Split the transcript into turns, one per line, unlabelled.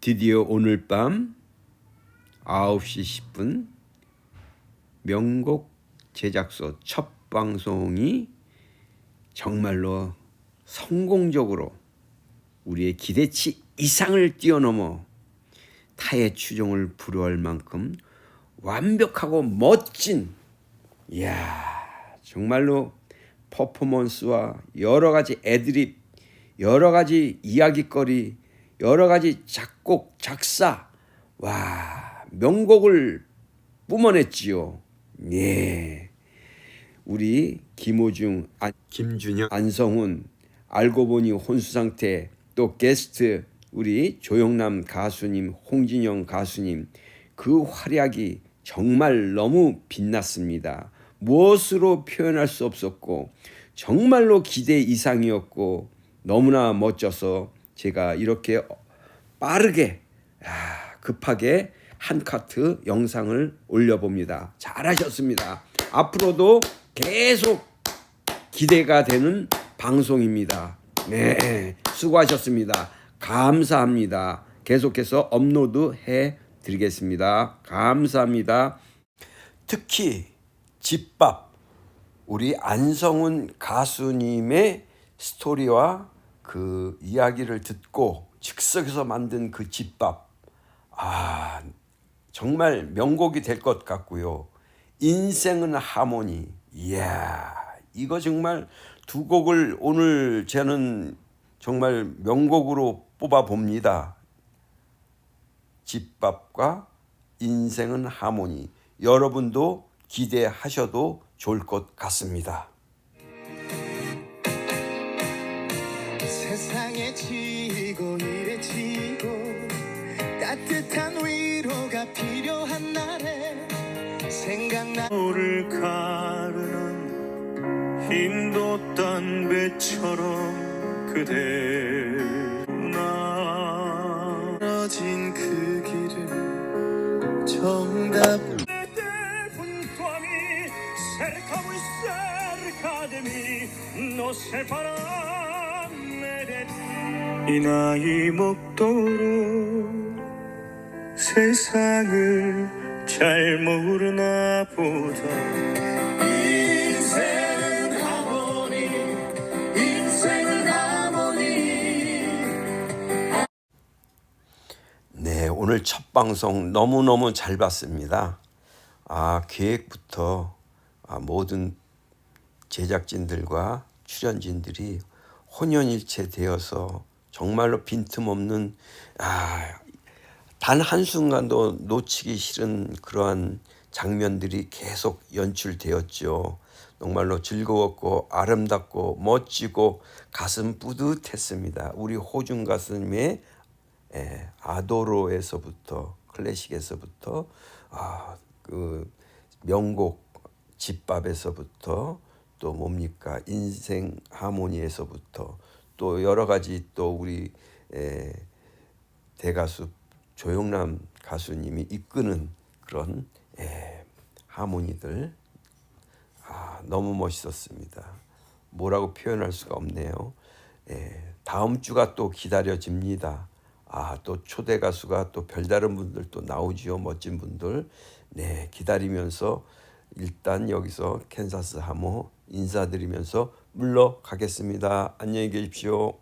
드디어 오늘 밤 9시 10분 명곡 제작소 첫 방송이 정말로 성공적으로 우리의 기대치 이상을 뛰어넘어 타의 추종을 불허할 만큼 완벽하고 멋진 이야 정말로 퍼포먼스와 여러 가지 애드립 여러 가지 이야기거리 여러 가지 작곡 작사 와 명곡을 뿜어냈지요. 예. 우리 김호중 안, 김준영 안성훈 알고 보니 혼수 상태 또 게스트 우리 조영남 가수님 홍진영 가수님 그 활약이 정말 너무 빛났습니다. 무엇으로 표현할 수 없었고 정말로 기대 이상이었고 너무나 멋져서 제가 이렇게 빠르게 아, 급하게 한 카트 영상을 올려봅니다. 잘하셨습니다. 앞으로도 계속 기대가 되는 방송입니다. 네, 수고하셨습니다. 감사합니다. 계속해서 업로드 해 드리겠습니다. 감사합니다. 특히 집밥 우리 안성훈 가수님의 스토리와 그 이야기를 듣고 즉석에서 만든 그 집밥 아 정말 명곡이 될 것 같고요. 인생은 하모니 이야 이거 정말 두 곡을 오늘 저는 정말 명곡으로 뽑아 봅니다. 집밥과 인생은 하모니 여러분도 기대하셔도 좋을 것 같습니다.
세상에 지고 일에 지고 따뜻한 위로가 필요한 날에 생각나
물을 가르는 힘도 딴 배처럼 그대 나
떨어진 그 길을 정답
puntuami cerca muy cerca de mí no ti 이 나이 먹도록 세상을 잘 모르나 보다
인생은 하모니 인생은 하모니
네, 오늘 첫 방송 너무너무 잘 봤습니다. 아, 계획부터 아, 모든 제작진들과 출연진들이 혼연일체 되어서 정말로 빈틈없는 아, 단 한순간도 놓치기 싫은 그러한 장면들이 계속 연출되었죠. 정말로 즐거웠고 아름답고 멋지고 가슴 뿌듯했습니다. 우리 호중 가슴의 예, 아도로에서부터 클래식에서부터 아, 그 명곡 집밥에서부터 또 뭡니까 인생 하모니에서부터 또 여러 가지 또 우리 에, 대가수 조영남 가수님이 이끄는 그런 에, 하모니들 아, 너무 멋있었습니다. 뭐라고 표현할 수가 없네요. 예, 다음 주가 또 기다려집니다. 아, 또 초대 가수가 또 별다른 분들 또 나오지요. 멋진 분들. 네, 기다리면서 일단 여기서 캔사스 하모 인사드리면서 물러가겠습니다. 안녕히 계십시오.